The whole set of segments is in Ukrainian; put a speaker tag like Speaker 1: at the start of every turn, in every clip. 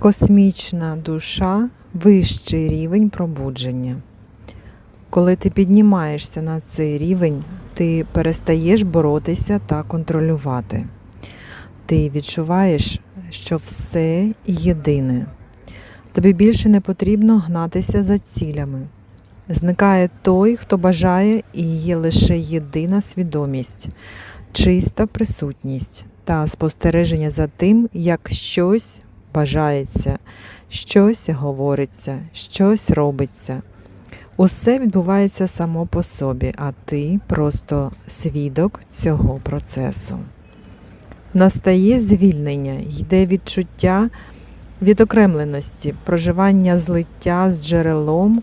Speaker 1: Космічна душа вищий рівень пробудження. Коли ти піднімаєшся на цей рівень, ти перестаєш боротися та контролювати. Ти відчуваєш, що все єдине. Тобі більше не потрібно гнатися за цілями. Зникає той, хто бажає, і є лише єдина свідомість, чиста присутність та спостереження за тим, як щось бажається, щось говориться, щось робиться. Усе відбувається само по собі, а ти просто свідок цього процесу. Настає звільнення, йде відчуття відокремленості, проживання злиття з джерелом,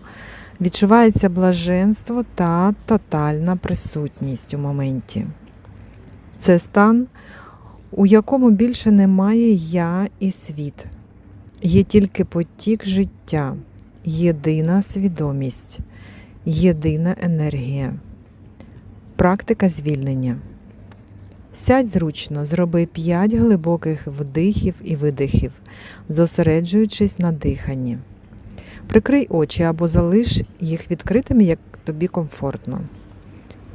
Speaker 1: відчувається блаженство та тотальна присутність у моменті. Це стан, у якому більше немає я і світ. Є тільки потік життя, єдина свідомість, єдина енергія. Практика звільнення. Сядь зручно, зроби 5 глибоких вдихів і видихів, зосереджуючись на диханні. Прикрий очі або залиш їх відкритими, як тобі комфортно.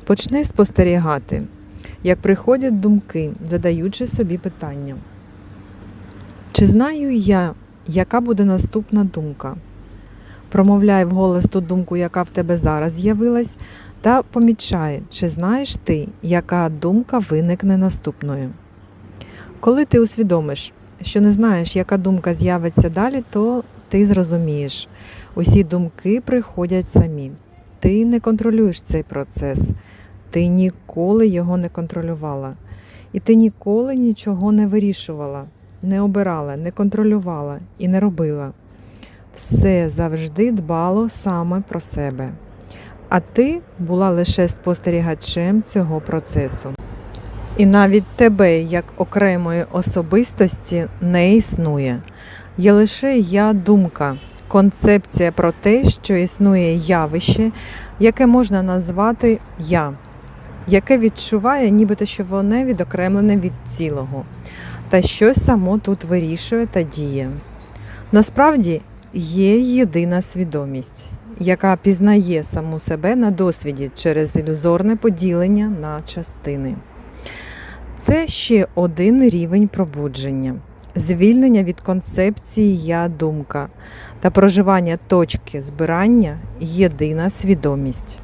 Speaker 1: Почни спостерігати, як приходять думки, задаючи собі питання. Чи знаю я, яка буде наступна думка? Промовляй вголос ту думку, яка в тебе зараз з'явилась, та помічай, чи знаєш ти, яка думка виникне наступною. Коли ти усвідомиш, що не знаєш, яка думка з'явиться далі, то ти зрозумієш, усі думки приходять самі. Ти не контролюєш цей процес, ти ніколи його не контролювала. І ти ніколи нічого не вирішувала, не обирала, не контролювала і не робила. Все завжди дбало саме про себе. А ти була лише спостерігачем цього процесу. І навіть тебе, як окремої особистості, не існує. Є лише я думка, концепція про те, що існує явище, яке можна назвати я, яке відчуває, нібито що воно відокремлене від цілого, та щось само тут вирішує та діє. Насправді є єдина свідомість, яка пізнає саму себе на досвіді через ілюзорне поділення на частини. Це ще один рівень пробудження, звільнення від концепції я думка та проживання точки збирання єдина свідомість.